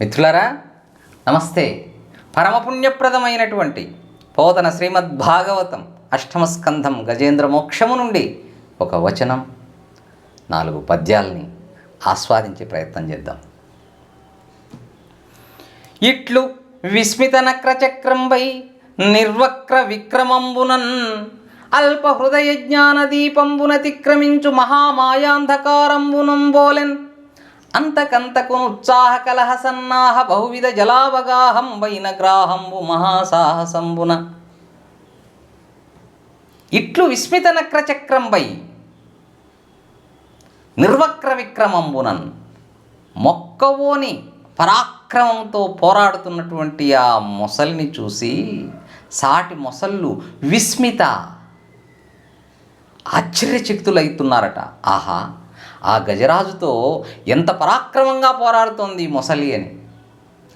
మిత్రులారా నమస్తే. పరమపుణ్యప్రదమైనటువంటి పోతన శ్రీమద్భాగవతం అష్టమస్కంధం గజేంద్ర మోక్షము నుండి ఒక వచనం నాలుగు పద్యాల్ని ఆస్వాదించే ప్రయత్నం చేద్దాం. ఇట్లు విస్మిత నక్రచక్రంపై నిర్వక్ర విక్రమంబునన్ అల్ప హృదయ బోలెన్ అంతకంతకును ఉత్సాహ కలహ సన్నాహ బహువిధ జలావగాహం వైన గ్రాహంబు మహాసాహసంబున. ఇట్లు విస్మిత నక్రచక్రంపై నిర్వక్ర విక్రమంబునన్ మొక్కవోని పరాక్రమంతో పోరాడుతున్నటువంటి ఆ మొసలిని చూసి సాటి మొసళ్ళు విస్మిత ఆశ్చర్యచకితులవుతున్నారట ఆహా! ఆ గజరాజుతో ఎంత పరాక్రమంగా పోరాడుతోంది మొసలి అని.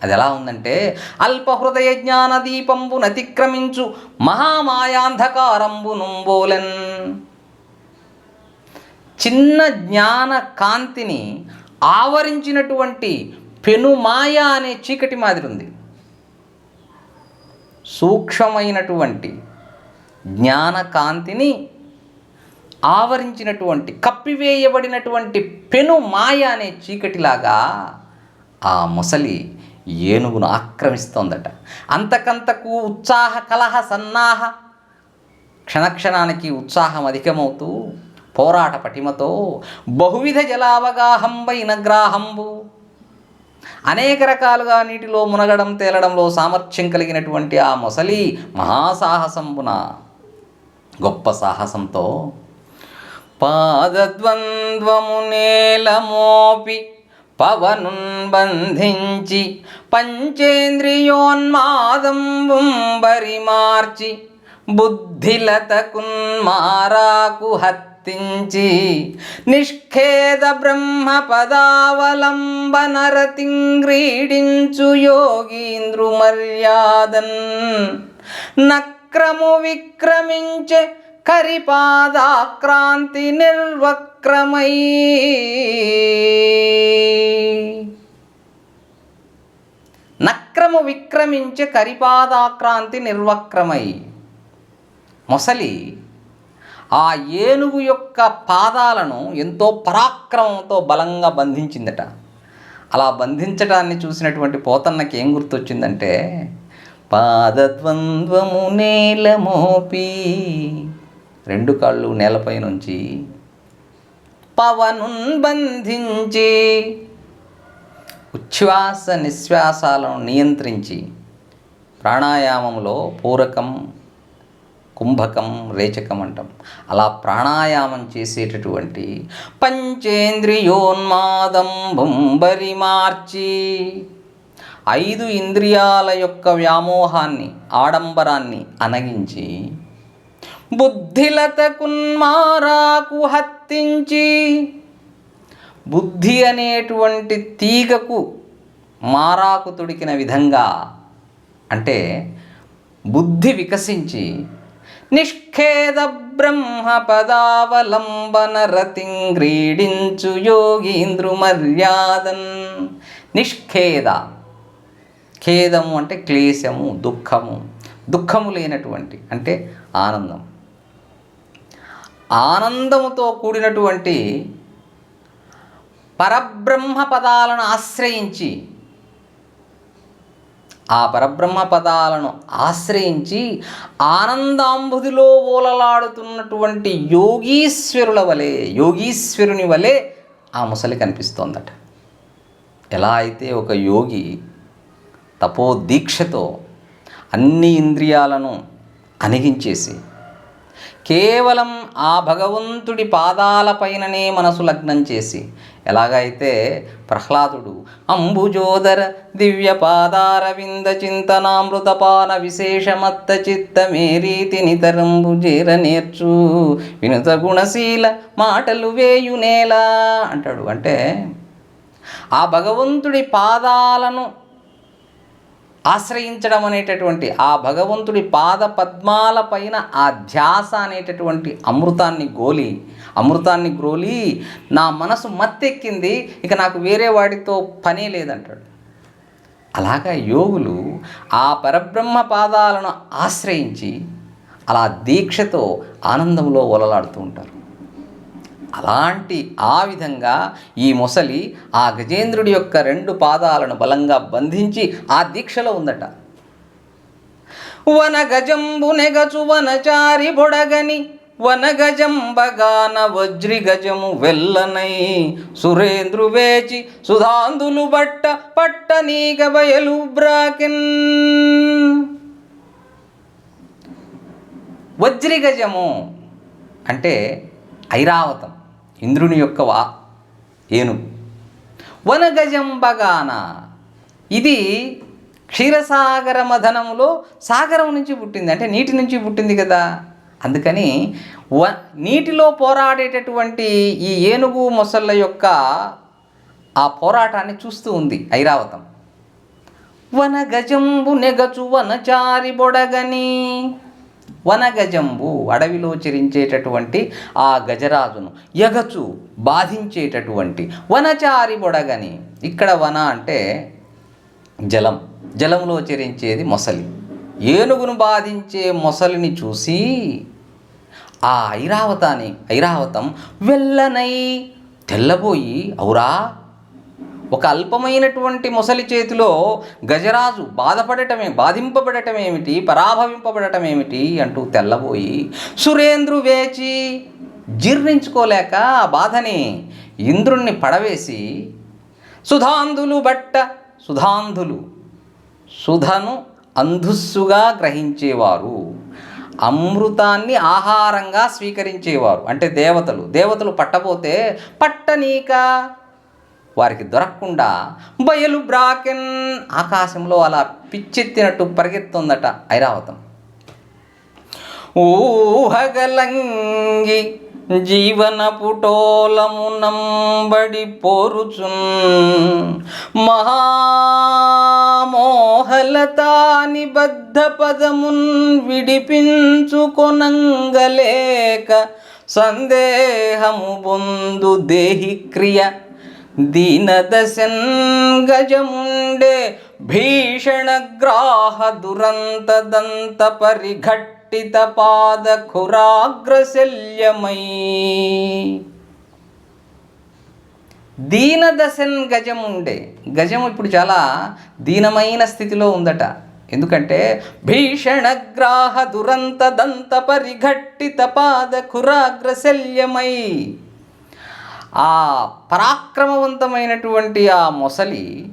అది ఎలా ఉందంటే అల్పహృదయ జ్ఞాన దీపంబు నతిక్రమించు మహామాయాంధకారంబు నుంబోలెన్. చిన్న జ్ఞాన కాంతిని ఆవరించినటువంటి పెనుమాయ అనే చీకటి మాదిరి ఉంది సూక్ష్మమైనటువంటి జ్ఞాన కాంతిని ఆవరించినటువంటి కప్పివేయబడినటువంటి పెను మాయ అనే చీకటిలాగా ఆ మొసలి ఏనుగును ఆక్రమిస్తోందట. అంతకంతకు ఉత్సాహ కలహ సన్నాహ క్షణక్షణానికి ఉత్సాహం అధికమవుతూ పోరాట పటిమతో బహువిధ జలావగాహంబైన గ్రాహంబు అనేక రకాలుగా నీటిలో మునగడం తేలడంలో సామర్థ్యం కలిగినటువంటి ఆ మొసలి మహాసాహసంబున గొప్ప సాహసంతో పాదద్వంద్వమునేలమోపి పవనున్ బంధించి పంచేంద్రియోన్మాదంబుంబరి మార్చి బుద్ధిలతకున్మారాకు హత్తించి నిష్ఖేద బ్రహ్మ పదావలంబనరతింగ్రీడించు యోగీంద్రు మర్యాదన్ నక్రము విక్రమించే కరిపాదాక్రాంతి నిర్వక్రమై. నక్రము విక్రమించే కరిపాదాక్రాంతి నిర్వక్రమై. మొసలి ఆ ఏనుగు యొక్క పాదాలను ఎంతో పరాక్రమంతో బలంగా బంధించిందట. అలా బంధించడాన్ని చూసినటువంటి పోతన్నకి ఏం గుర్తొచ్చిందంటే పాదద్వంద్వము నేలమోపి. రెండు కాళ్ళు నేలపై నుంచి పవనున్ బంధించి ఉచ్ఛ్వాస నిశ్వాసాలను నియంత్రించి ప్రాణాయామంలో పూరకం కుంభకం రేచకం అంటాం. అలా ప్రాణాయామం చేసేటటువంటి పంచేంద్రియోన్మాదం బొంబరి మార్చి ఐదు ఇంద్రియాల యొక్క వ్యామోహాన్ని ఆడంబరాన్ని అనగించి బుద్ధిలతకున్మారాకు హత్తించి బుద్ధి అనేటువంటి తీగకు మారాకు తొడికిన విధంగా అంటే బుద్ధి వికసించి నిష్ఖేద బ్రహ్మ పదావలంబన రతింగ్రీడించు యోగీంద్రు మర్యాదన్. నిష్ఖేద. ఖేదము అంటే క్లేశము దుఃఖము. దుఃఖము లేనటువంటి అంటే ఆనందం. ఆనందముతో కూడినటువంటి పరబ్రహ్మ పదాలను ఆశ్రయించి ఆ పరబ్రహ్మ పదాలను ఆశ్రయించి ఆనందాంబుదిలో ఓలలాడుతున్నటువంటి యోగీశ్వరుల వలె యోగీశ్వరుని వలె ఆ ముసలి కనిపిస్తోందట. ఎలా అయితే ఒక యోగి తపో దీక్షతో అన్ని ఇంద్రియాలను అణిగించేసి కేవలం ఆ భగవంతుడి పాదాలపైననే మనసు లగ్నం చేసి ఎలాగైతే ప్రహ్లాదుడు అంబుజోదర దివ్య పాదారవింద చింతనామృతపాన విశేషమత్త చిత్త మేరీతి నితరంబు జీర నేర్చు వినుత గుణశీల మాటలు వేయునేలా అంటాడు. అంటే ఆ భగవంతుడి పాదాలను ఆశ్రయించడం అనేటటువంటి ఆ భగవంతుడి పాద పద్మాల పైన ఆ ధ్యాస అనేటటువంటి అమృతాన్ని గోలి అమృతాన్ని గ్రోలి నా మనసు మత్తెక్కింది ఇక నాకు వేరే వాడితో పనే లేదంటాడు. అలాగా యోగులు ఆ పరబ్రహ్మ పాదాలను ఆశ్రయించి అలా దీక్షతో ఆనందంలో ఒలలాడుతూ ఉంటారు. అలాంటి ఆ విధంగా ఈ మొసలి ఆ గజేంద్రుడి యొక్క రెండు పాదాలను బలంగా బంధించి ఆ దీక్షలో ఉందట. వన గజంబు నెగచు వనచారి బొడగని వన గజంబగాన వజ్రి గజము వెల్లనై. సురేంద్రు వేచి సుధాంధులు బట్ట పట్ట నీగ బయలు బ్రాకిన్. వజ్రి గజము అంటే ఐరావతం. ఇంద్రుని యొక్క వా ఏనుగు వనగజంబగాన. ఇది క్షీరసాగర మథనములో సాగరం నుంచి పుట్టింది. అంటే నీటి నుంచి పుట్టింది కదా. అందుకని వ నీటిలో పోరాడేటటువంటి ఈ ఏనుగు మొసళ్ళ యొక్క ఆ పోరాటాన్ని చూస్తూ ఉంది ఐరావతం. వనగజంబు నెగచు వనచారి బొడగని. వనగజంబు అడవిలో చరించేటటువంటి ఆ గజరాజును ఎగచు బాధించేటటువంటి వనచారి బొడగని. ఇక్కడ వన అంటే జలం. జలంలో చెరించేది మొసలి. ఏనుగును బాధించే మొసలిని చూసి ఆ ఐరావతాన్ని ఐరావతం వెళ్ళనై తెల్లబోయి అవురా ఒక అల్పమైనటువంటి మొసలి చేతిలో గజరాజు బాధపడటమే బాధింపబడటం ఏమిటి? పరాభవింపబడటం ఏమిటి? అంటూ తెల్లబోయి సురేంద్రు వేచి జీర్ణించుకోలేక ఆ బాధని ఇంద్రుణ్ణి పడవేసి సుధాంధులు బట్ట సుధాంధులు సుధను అంధుస్సుగా గ్రహించేవారు. అమృతాన్ని ఆహారంగా స్వీకరించేవారు. అంటే దేవతలు దేవతలు పట్టబోతే పట్టనీక వారికి దొరకకుండా బయలు బ్రాకెన్ ఆకాశంలో అలా పిచ్చెత్తినట్టు పరిగెత్తుందట ఐరావతం. ఊహగలంగి జీవన పుటోలము నంబడి పోరుచున్ మహామోహలతా బద్ధ పదమున్ విడిపించుకొనంగలేక సందేహము పొందు దేహి క్రియ దీనదశన్ గజముండే భీషణగ్రాహ దురంత దంత పరిఘట్టిత పాద ఖురాగ్రశల్యమై దీనదశన్ గజముండే గజం ఇప్పుడు చాలా దీనమైన స్థితిలో ఉందట. ఎందుకంటే భీషణగ్రాహ దురంత దంత పరిఘట్టిత పాద ఖురాగ్రశల్యమై ఆ పరాక్రమవంతమైనటువంటి ఆ మొసలి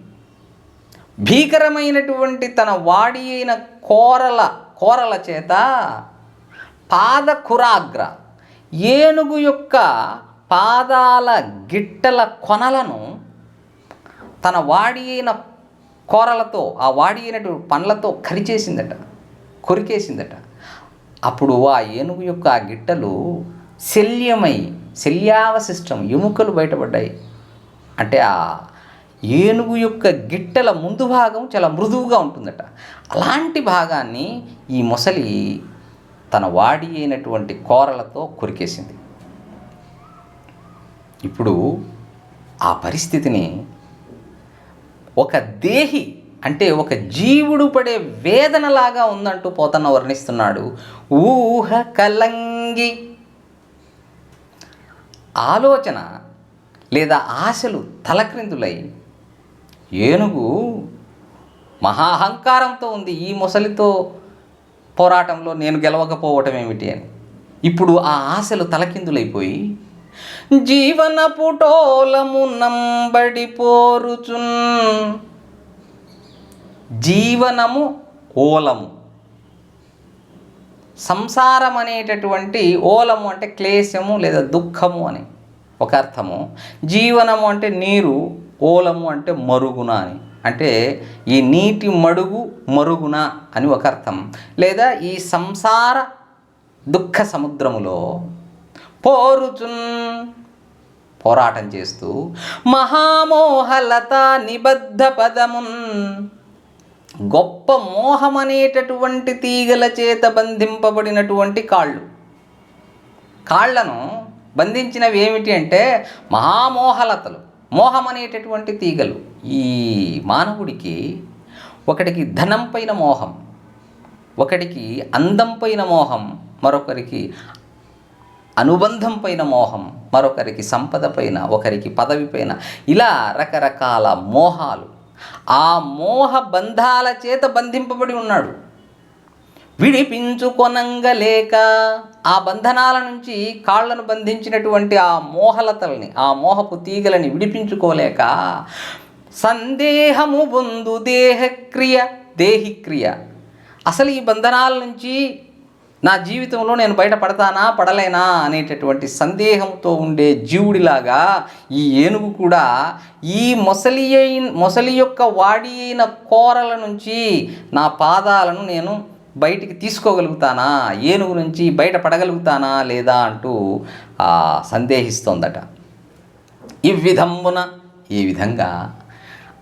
భీకరమైనటువంటి తన వాడి అయిన కోరల కోరల చేత పాద కురాగ్ర ఏనుగు యొక్క పాదాల గిట్టల కొనలను తన వాడి అయిన కోరలతో ఆ వాడి అయినటువంటి పండ్లతో కరిచేసిందట కొరికేసిందట. అప్పుడు ఆ ఏనుగు యొక్క ఆ గిట్టలు శల్యమై శల్యావశిష్టం ఎముకలు బయటపడ్డాయి. అంటే ఆ ఏనుగు యొక్క గిట్టల ముందు భాగం చాలా మృదువుగా ఉంటుందట. అలాంటి భాగాన్ని ఈ మొసలి తన వాడి అయినటువంటి కోరలతో కొరికేసింది. ఇప్పుడు ఆ పరిస్థితిని ఒక దేహి అంటే ఒక జీవుడు పడే వేదనలాగా ఉందంటూ పోతన్న వర్ణిస్తున్నాడు. ఊహ కలంగి ఆలోచన లేదా ఆశలు తలక్రిందులై ఏనుగు మహాహంకారంతో ఉంది. ఈ మొసలితో పోరాటంలో నేను గెలవకపోవటం ఏమిటి అని. ఇప్పుడు ఆ ఆశలు తలకిందులైపోయి జీవన పుటోలము నంబడి పోరుచున్ జీవనము ఓలము. సంసారం అనేటటువంటి ఓలము అంటే క్లేశము లేదా దుఃఖము అని ఒక అర్థము. జీవనము అంటే నీరు ఓలము అంటే మరుగున అని. అంటే ఈ నీటి మడుగు మరుగున అని ఒక అర్థం. లేదా ఈ సంసార దుఃఖ సముద్రములో పోరుచున్ పోరాటం చేస్తూ మహామోహలత నిబద్ధ పదమున్ గొప్ప మోహమనేటటువంటి తీగల చేత బంధింపబడినటువంటి కాళ్ళు. కాళ్ళను బంధించినవి ఏమిటి అంటే మహామోహలతలు. మోహం అనేటటువంటి తీగలు. ఈ మానవుడికి ఒకటికి ధనం పైన మోహం ఒకడికి అందం పైన మోహం మరొకరికి అనుబంధం పైన మోహం మరొకరికి సంపద పైన ఒకరికి పదవి పైన ఇలా రకరకాల మోహాలు. ఆ మోహ బంధాల చేత బంధింపబడి ఉన్నాడు. విడిపించుకొనంగలేక ఆ బంధనాల నుంచి కాళ్ళను బంధించినటువంటి ఆ మోహలతల్ని ఆ మోహపు తీగలని విడిపించుకోలేక సందేహము బొందు దేహక్రియ దేహిక్రియ. అసలు ఈ బంధనాల నుంచి నా జీవితంలో నేను బయటపడతానా పడలేనా అనేటటువంటి సందేహంతో ఉండే జీవుడిలాగా ఈ ఏనుగు కూడా ఈ మొసలి అయిన మొసలి యొక్క వాడి అయిన కోరల నుంచి నా పాదాలను నేను బయటికి తీసుకోగలుగుతానా ఏనుగు నుంచి బయటపడగలుగుతానా లేదా అంటూ సందేహిస్తోందట. ఈ విధమున ఈ విధంగా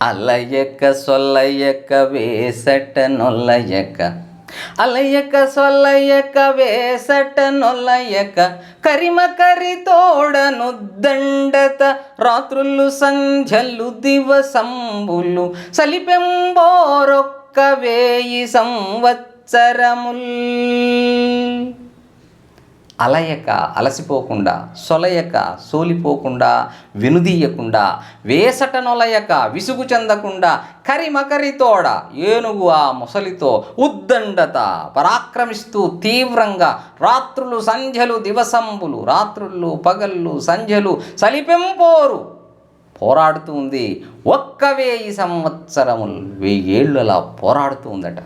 అల్లయ్యక్క సొల్లయ్యక్క వేసట నొల్లయ్యక్క అలయ్యక సొల్లయ్యక వేసట నొల్లయ్యక కరిమ కరి తోడను దండత రాత్రులు సంధ్యలు దివసంబులు సలిపెంబోరొక్క వేయి సంవత్సరముల్. అలయక అలసిపోకుండా సొలయక సోలిపోకుండా వెనుదీయకుండా వేసటనొలయక విసుగు చెందకుండా కరిమకరితోడ ఏనుగు ఆ ముసలితో ఉద్దండత పరాక్రమిస్తూ తీవ్రంగా రాత్రులు సంధ్యలు దివసంబులు రాత్రులు పగళ్ళు సంధ్యలు సలిపెంపోరు. పోరాడుతూ ఉంది ఒక్క వేయి సంవత్సరములు వెయ్యేళ్ళు అలా పోరాడుతూ ఉందట.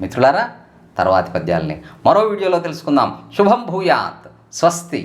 మిత్రులారా తర్వాతి పద్యాల్ని. మరో వీడియోలో తెలుసుకుందాం. శుభం భూయాత్. స్వస్తి.